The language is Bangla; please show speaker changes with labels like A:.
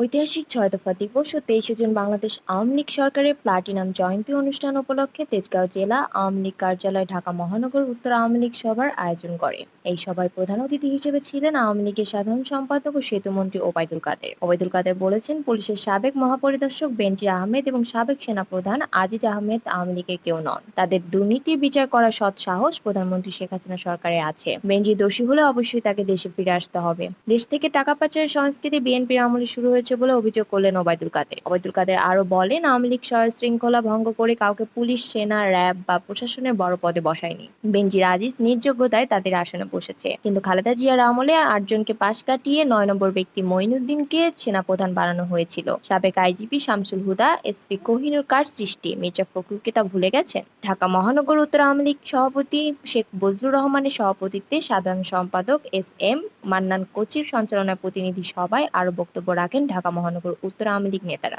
A: ঐতিহাসিক ছয় দফা দিবস ও তেইশে জুন বাংলাদেশ আওয়ামী লীগ সরকারের প্লাটিনাম জয়ন্তী অনুষ্ঠান উপলক্ষে তেজগাঁও জেলা আওয়ামী লীগ কার্যালয় ঢাকা মহানগর উত্তর আওয়ামী লীগ সভার আয়োজন করে। এই সভায় প্রধান অতিথি হিসেবে ছিলেন আওয়ামী লীগের সাধারণ সম্পাদক ও সেতুমন্ত্রী ওবায়দুল কাদের। ওবায়দুল কাদের বলেছেন, পুলিশের সাবেক মহাপরিদর্শক বেনজির আহমেদ এবং সাবেক সেনাপ্রধান আজিজ আহমেদ আওয়ামী লীগের কেউ নন। তাদের দুর্নীতির বিচার করার সৎ সাহস প্রধানমন্ত্রী শেখ হাসিনা সরকারের আছে। বেনজি দোষী হলে অবশ্যই তাকে দেশে ফিরে আসতে হবে। দেশ থেকে টাকা পাচারের সংস্কৃতি বিএনপির আমলে শুরু হয়েছে বলে অভিযোগ করলেন ওবায়দুল কাদের। ওবায়দুল কাদের আরও বলেন, আওয়ামী লীগ শৃঙ্খলা ভঙ্গ করে কাউকে পুলিশ, সেনা, র্যাব বা প্রশাসনের বড় পদে বসায়নি। বেনজির আজিজ নিজ যোগ্যতায় তাদের আসনে বসেছে। কিন্তু খালেদা জিয়ার আমলে আটজনকে পাশ কাটিয়ে নয় নম্বর ব্যক্তি মঈনুদ্দিনকে সেনাপ্রধান বানানো হয়েছিল। সাবেক আইজিপি শামসুল হুদা, এসপি কোহিনুর কার সৃষ্টি? মির্জা ফখরুলকে তা ভুলে গেছেন? ঢাকা মহানগর উত্তর আওয়ামী লীগ সভাপতি শেখ বজলুর রহমানের সভাপতিত্বে সাধারণ সম্পাদক এস এম মান্নান কোচির সঞ্চালনায় প্রতিনিধি সভায় আরও বক্তব্য রাখেন ঢাকা মহানগর উত্তর আওয়ামী লীগ নেতারা